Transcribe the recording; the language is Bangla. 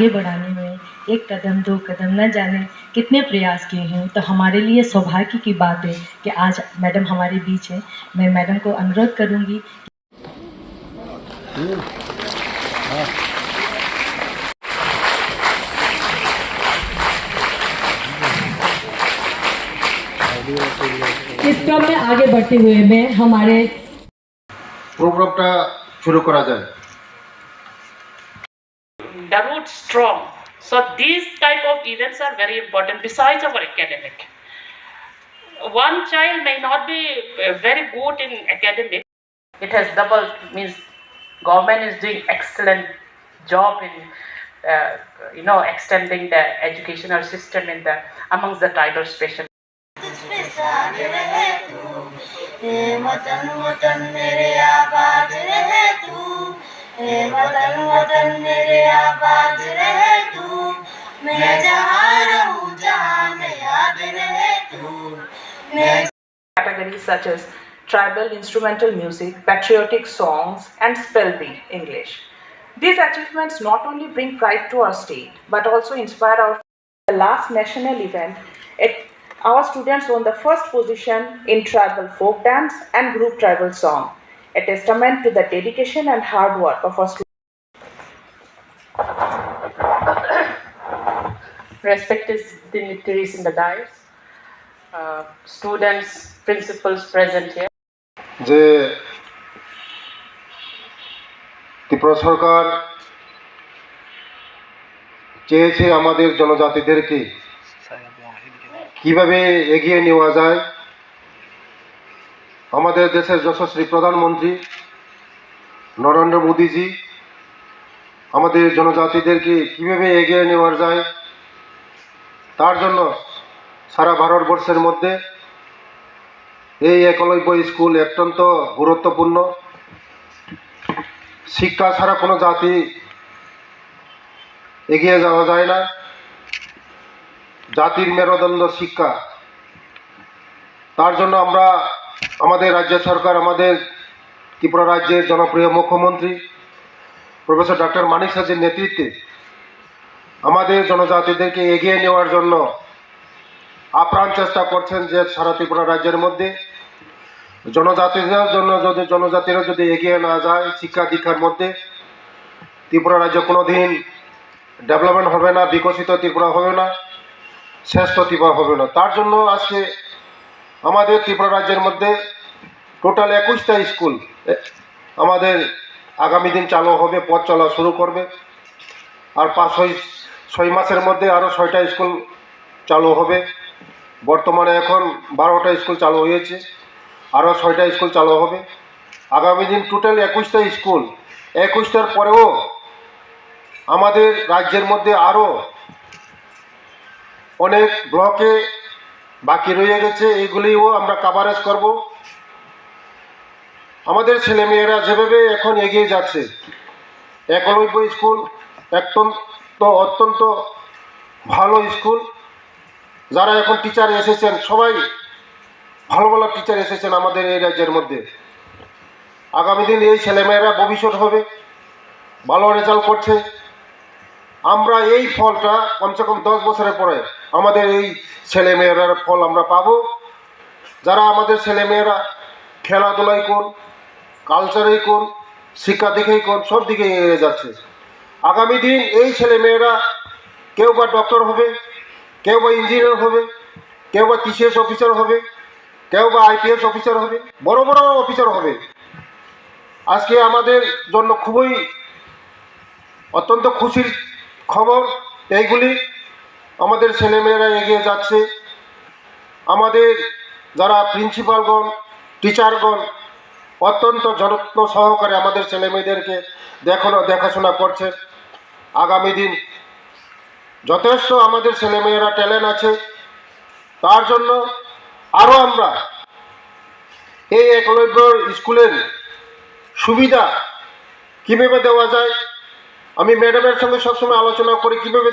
आगे बढ़ाने में एक कदम दो कदम न जाने कितने प्रयास किए हैं तो हमारे लिए सौभाग्य की बात है कि आज मैडम हमारे बीच है मैं मैडम को अनुरोध करूंगी इस क्रम में आगे बढ़ते हुए मैं हमारे প্রোগ্রামটা শুরু করা যায় The root strong. So these type of events are very important besides our academic. One child may not be uh, very good in academic. It has double means government is doing excellent job in uh, you know extending the educational system in the amongst the tribal special. साथ रहे तू हे वतन वतन मेरे आबाद रहे तू हे वतन वतन मेरे आबाद रहे तू मैं जहाँ रहूँ जहाँ में याद रहे तू मैं categories such as tribal instrumental music, patriotic songs, and spell bee English. These achievements not only bring pride to our state but also inspire our. The last national event, it, our students won the first position in tribal folk dance and group tribal song, A testament to the dedication and hard work of our students. Respected dignitaries in the dais, uh, students, principals present here. যে ত্রিপুরা সরকার চেয়েছে আমাদের জনজাতিদেরকে কীভাবে এগিয়ে নেওয়া যায় আমাদের দেশের যশস্বী প্রধানমন্ত্রী নরেন্দ্র মোদীজি, আমাদের জনজাতিদেরকে কীভাবে এগিয়ে নেওয়া যায়, তার জন্য সারা ভারতবর্ষের মধ্যে এই একলব্য স্কুল অত্যন্ত গুরুত্বপূর্ণ। শিক্ষা ছাড়া কোনো জাতি এগিয়ে যাওয়া যায় না। জাতির মেরুদণ্ড শিক্ষা। তার জন্য আমরা আমাদের রাজ্য সরকার, আমাদের ত্রিপুরা রাজ্যের জনপ্রিয় মুখ্যমন্ত্রী, প্রফেসর ডক্টর মানিক সাজের নেতৃত্বে আমাদের জনজাতিদেরকে এগিয়ে নেওয়ার জন্য আপ্রাণ চেষ্টা করছেন যে সারা ত্রিপুরা রাজ্যের মধ্যে। জনজাতিদের জন্য যদি, জনজাতিরা যদি এগিয়ে না যায় শিক্ষা দীক্ষার মধ্যে, ত্রিপুরা রাজ্য কোনো দিন ডেভেলপমেন্ট হবে না, বিকশিত ত্রিপুরা হবে না, শ্রেষ্ঠ ত্রিপুরা হবে না। তার জন্য আজকে আমাদের ত্রিপুরা রাজ্যের মধ্যে টোটাল একুশটা স্কুল আমাদের আগামী দিন চালু হবে, পথ চলা শুরু করবে। আর পাঁচ, ছয় ছয় মাসের মধ্যে আরও ছয়টা স্কুল চালু হবে। বর্তমানে এখন বারোটা স্কুল চালু হয়েছে আরও ছয়টা স্কুল চালু হবে। আগামী দিন টোটাল একুশটা স্কুল, একুশটার পরেও আমাদের রাজ্যের মধ্যে আরও অনেক ব্লকে বাকি রয়ে গেছে এইগুলিও আমরা কাভারেজ করব। আমাদের ছেলেমেয়েরা যেভাবে এখন এগিয়ে যাচ্ছে, একলব্য স্কুল অত্যন্ত অত্যন্ত ভালো স্কুল। যারা এখন টিচার এসেছেন, সবাই ভালো ভালো টিচার এসেছেন আমাদের এই রাজ্যের মধ্যে। আগামী দিন এই ছেলেমেয়েরা ভবিষ্যৎ হবে, ভালো রেজাল্ট করছে। আমরা এই ফলটা কমসে কম দশ বছরের পরে আমাদের এই ছেলেমেয়েরার ফল আমরা পাবো। যারা আমাদের ছেলেমেয়েরা খেলাধুলায় কোন কালচারেই কোন শিক্ষা দিকেই কোন সব দিকে এগিয়ে যাচ্ছে। আগামী দিন এই ছেলেমেয়েরা কেউ বা ডক্টর হবে, কেউ বা ইঞ্জিনিয়ার হবে, কেউ বা টিসিএস অফিসার হবে, কেউ বা আইপিএস অফিসার হবে, বড় বড় অফিসার হবে। আজকে আমাদের জন্য খুবই অত্যন্ত খুশির খবর এইগুলি। আমাদের ছেলেমেয়েরা এগিয়ে যাচ্ছে। আমাদের যারা প্রিন্সিপালগণ টিচারগণ অত্যন্ত যত্ন সহকারে আমাদের ছেলেমেয়েদেরকে দেখানো, দেখাশোনা করছে। আগামী দিন যথেষ্ট আমাদের ছেলেমেয়েরা ট্যালেন্ট আছে। তার জন্য আরও আমরা এই একলব্য স্কুলের সুবিধা কীভাবে দেওয়া যায়, আমি ম্যাডামের সঙ্গে সবসময় আলোচনা করি, কীভাবে